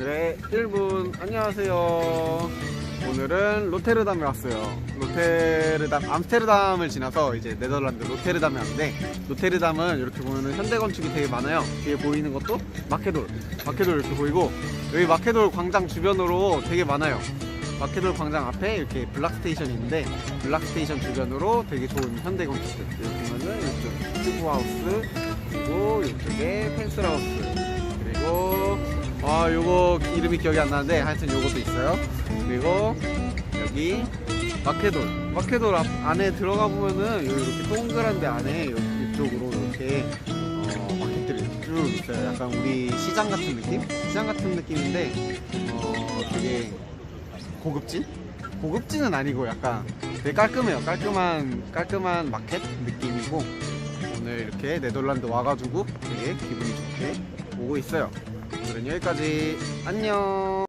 오늘의 1분 안녕하세요. 오늘은 로테르담에 왔어요. 로테르담 암스테르담을 지나서 이제 네덜란드 로테르담에 왔는데 로테르담은 이렇게 보면은 현대 건축이 되게 많아요. 뒤에 보이는 것도 마케돌, 마케돌 이렇게 보이고 여기 마케돌 광장 주변으로 되게 많아요. 마케돌 광장 앞에 이렇게 블락 스테이션이 있는데 블락 스테이션 주변으로 되게 좋은 현대 건축들 여기 보면은 이쪽 스티브 하우스 그리고 이쪽에 펜스 하우스 그리고 아 요거 이름이 기억이 안 나는데 하여튼 요것도 있어요 그리고 여기 마케돌 마케돌 앞, 안에 들어가 보면은 이렇게 동그란데 안에 이쪽으로 이렇게 어, 마켓들이 쭉 있어요 약간 우리 시장 같은 느낌? 시장 같은 느낌인데 어 되게 고급진? 고급진은 아니고 약간 되게 깔끔해요 깔끔한 깔끔한 마켓 느낌이고 오늘 이렇게 네덜란드 와가지고 되게 기분이 좋게 오고 있어요. 오늘은 여기까지 안녕.